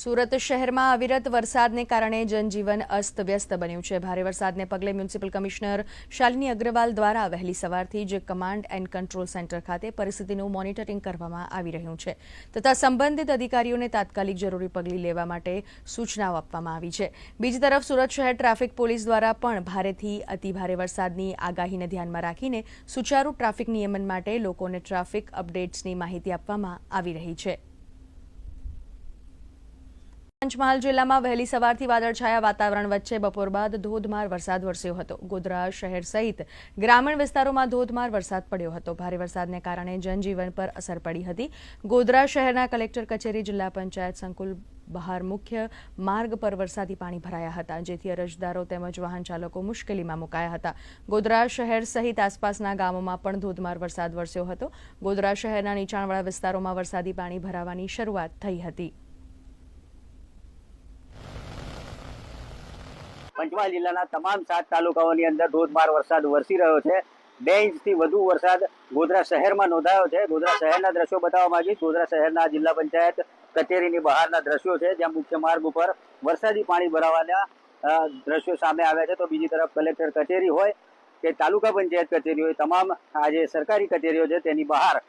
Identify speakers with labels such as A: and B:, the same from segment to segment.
A: સુરત શહેરમાં અવિરત વરસાદને કારણે જનજીવન અસ્તવ્યસ્ત બન્યું છે. ભારે વરસાદને પગલે મ્યુનિસિપલ કમિશનર શાલિની અગ્રવાલ દ્વારા વહેલી સવારથી જ કમાન્ડ એન્ડ કંટ્રોલ સેન્ટર ખાતે પરિસ્થિતિનું મોનિટરિંગ કરવામાં આવી રહ્યું છે તથા સંબંધિત અધિકારીઓને તાત્કાલિક જરૂરી પગલી લેવા માટે સૂચનાઓ આપવામાં આવી છે. બીજી તરફ સુરત શહેર ટ્રાફિક પોલીસ દ્વારા પણ ભારેથી અતિભારે વરસાદની આગાહીને ધ્યાનમાં રાખીને સુચારુ ટ્રાફિક નિયમન માટે લોકોને ટ્રાફિક અપડેટ્સની માહિતી આપવામાં આવી રહી છે. પંચમહાલ જિલ્લામાં વહેલી સવારથી વાદળછાયા વાતાવરણ વચ્ચે બપોર બાદ ધોધમાર વરસાદ વરસ્યો હતો. ગોધરા શહેર સહિત ગ્રામીણ વિસ્તારોમાં ધોધમાર વરસાદ પડ્યો હતો. ભારે વરસાદને કારણે જનજીવન પર અસર પડી હતી. ગોધરા શહેરના કલેક્ટર કચેરી જિલ્લા પંચાયત સંકુલ બહાર મુખ્ય માર્ગ પર વરસાદી પાણી ભરાયા હતા, જેથી અરજદારો તેમજ વાહન ચાલકો મુશ્કેલીમાં મુકાયા હતા. ગોધરા શહેર સહિત આસપાસના ગામોમાં પણ ધોધમાર વરસાદ વરસ્યો હતો. ગોધરા શહેરના નીચાણવાળા વિસ્તારોમાં વરસાદી પાણી ભરાવાની શરૂઆત થઈ હતી.
B: પંચમહાલ જિલ્લાના તમામ સાત તાલુકાઓની અંદર ધોધમાર વરસાદ વરસી રહ્યો છે. બે ઇંચથી વધુ વરસાદ ગોધરા શહેરમાં નોંધાયો છે. ગોધરા શહેરના દ્રશ્યો બતાવવા માંગીશ. ગોધરા શહેરના જિલ્લા પંચાયત કચેરીની બહારના દ્રશ્યો છે, જ્યાં મુખ્ય માર્ગ ઉપર વરસાદી પાણી ભરાવાના દ્રશ્યો સામે આવ્યા છે. તો બીજી તરફ કલેક્ટર કચેરી હોય કે તાલુકા પંચાયત કચેરી હોય, તમામ આ જે સરકારી કચેરીઓ છે, તેની બહાર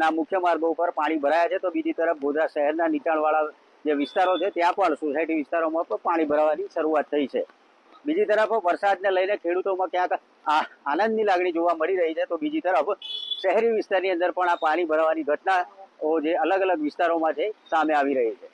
B: ના મુખ્ય માર્ગો ઉપર પાણી ભરાયા છે. તો બીજી તરફ ગોધરા શહેરના નીચાણવાળા જે વિસ્તારો છે, ત્યાં પણ સોસાયટી વિસ્તારોમાં પણ પાણી ભરાવાની શરૂઆત થઈ છે. બીજી તરફ વરસાદને લઈને ખેડૂતોમાં ક્યાંક આનંદની લાગણી જોવા મળી રહી છે. તો બીજી તરફ શહેરી વિસ્તારની અંદર પણ આ પાણી ભરાવાની ઘટનાઓ જે અલગ અલગ વિસ્તારોમાં છે, સામે આવી રહી છે.